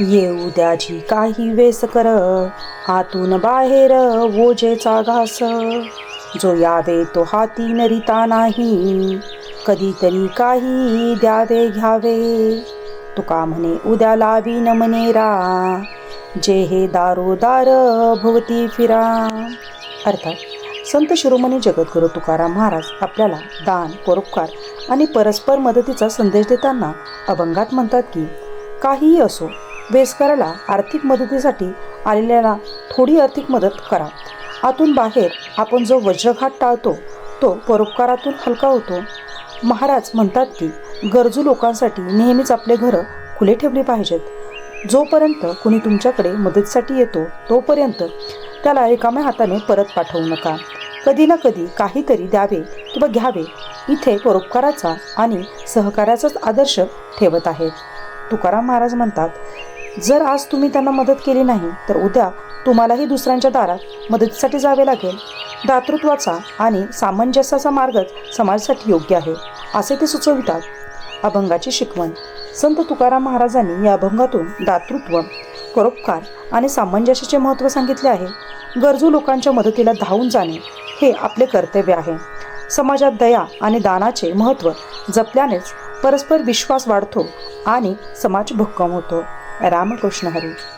ये उद्याची काही वेस कर. आतून बाहेर ओजेचा घास. जो यावे तो हाती नरिता नाही. कधीतरी काही द्यावे घ्यावे. तुका म्हणे उद्या लावीन मनेरा जे हे दारोदार भोवती फिरा. अर्थात संत शिरोमणी जगद्गुरु तुकाराम महाराज आपल्याला दान परोपकार आणि परस्पर मदतीचा संदेश देताना अभंगात म्हणतात की काहीही असो वेस्कराला आर्थिक मदतीसाठी आलेल्याला थोडी आर्थिक मदत करा. आतून बाहेर आपण जो वज्रघात टाळतो तो परोपकारातून हलका होतो. महाराज म्हणतात की गरजू लोकांसाठी नेहमीच आपले घरं खुले ठेवले पाहिजेत. जोपर्यंत कुणी तुमच्याकडे मदतीसाठी येतो तोपर्यंत त्याला रिकाम्या हाताने परत पाठवू नका. कधी ना कधी काहीतरी द्यावे किंवा घ्यावे इथे परोपकाराचा आणि सहकार्याचाच आदर्श ठेवत आहेत तुकाराम महाराज म्हणतात जर आज तुम्ही त्यांना मदत केली नाही तर उद्या तुम्हालाही दुसऱ्यांच्या दारात मदतीसाठी जावे लागेल. दातृत्वाचा आणि सामंजस्याचा मार्गच समाजासाठी योग्य आहे असे ते सुचवितात. अभंगाची शिकवण. संत तुकाराम महाराजांनी या अभंगातून दातृत्व परोपकार आणि सामंजस्याचे महत्त्व सांगितले आहे. गरजू लोकांच्या मदतीला धावून जाणे हे आपले कर्तव्य आहे. समाजात दया आणि दानाचे महत्त्व जपल्यानेच परस्पर विश्वास वाढतो आणि समाज भक्कम होतो. रामकृष्ण हरी.